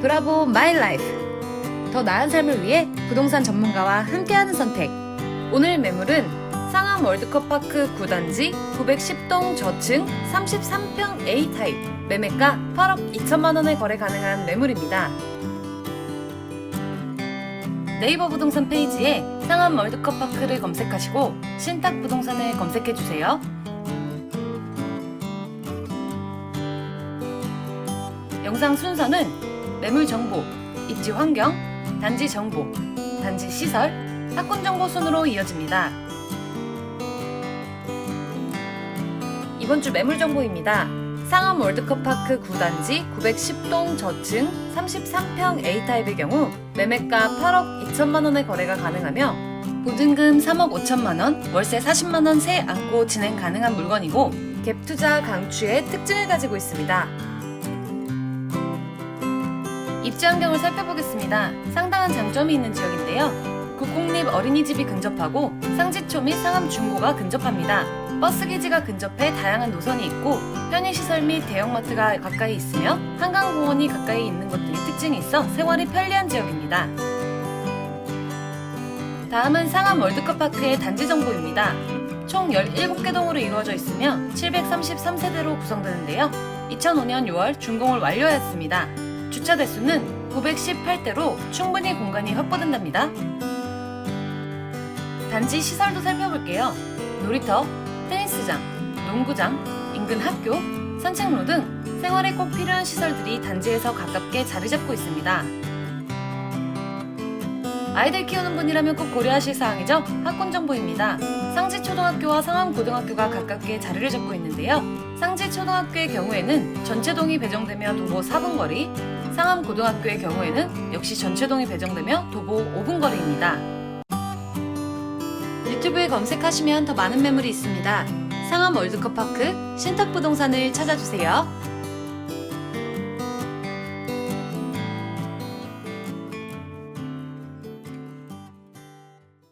브라보 마이 라이프 더 나은 삶을 위해 부동산 전문가와 함께하는 선택 오늘 매물은 상암 월드컵파크 9단지 910동 저층 33평 A타입 매매가 8억 2천만 원에 거래 가능한 매물입니다. 네이버 부동산 페이지에 상암 월드컵파크를 검색하시고 신탁 부동산을 검색해 주세요. 영상 순서는 매물 정보, 입지 환경, 단지 정보, 단지 시설, 학군 정보 순으로 이어집니다. 이번 주 매물 정보입니다. 상암 월드컵파크 9단지 910동 저층 33평 A타입의 경우 매매가 8억 2천만 원의 거래가 가능하며 보증금 3억 5천만 원, 월세 40만 원 세 안고 진행 가능한 물건이고 갭 투자 강추의 특징을 가지고 있습니다. 입지 환경을 살펴보겠습니다. 상당한 장점이 있는 지역인데요. 국공립 어린이집이 근접하고 상지초 및 상암 중고가 근접합니다. 버스 기지가 근접해 다양한 노선이 있고 편의시설 및 대형마트가 가까이 있으며 한강공원이 가까이 있는 것 등의 특징이 있어 생활이 편리한 지역입니다. 다음은 상암 월드컵파크의 단지 정보입니다. 총 17개 동으로 이루어져 있으며 733세대로 구성되는데요. 2005년 6월 준공을 완료하였습니다. 주차 대수는 918대로 충분히 공간이 확보된답니다. 단지 시설도 살펴볼게요. 놀이터, 테니스장, 농구장, 인근 학교, 산책로 등 생활에 꼭 필요한 시설들이 단지에서 가깝게 자리 잡고 있습니다. 아이들 키우는 분이라면 꼭 고려하실 사항이죠. 학군 정보입니다. 상지 초등학교와 상암 고등학교가 가깝게 자리를 잡고 있는데요. 상지 초등학교의 경우에는 전체동이 배정되며 도보 4분 거리, 상암 고등학교의 경우에는 역시 전체동이 배정되며 도보 5분 거리입니다. 유튜브에 검색하시면 더 많은 매물이 있습니다. 상암 월드컵 파크 신탁 부동산을 찾아주세요.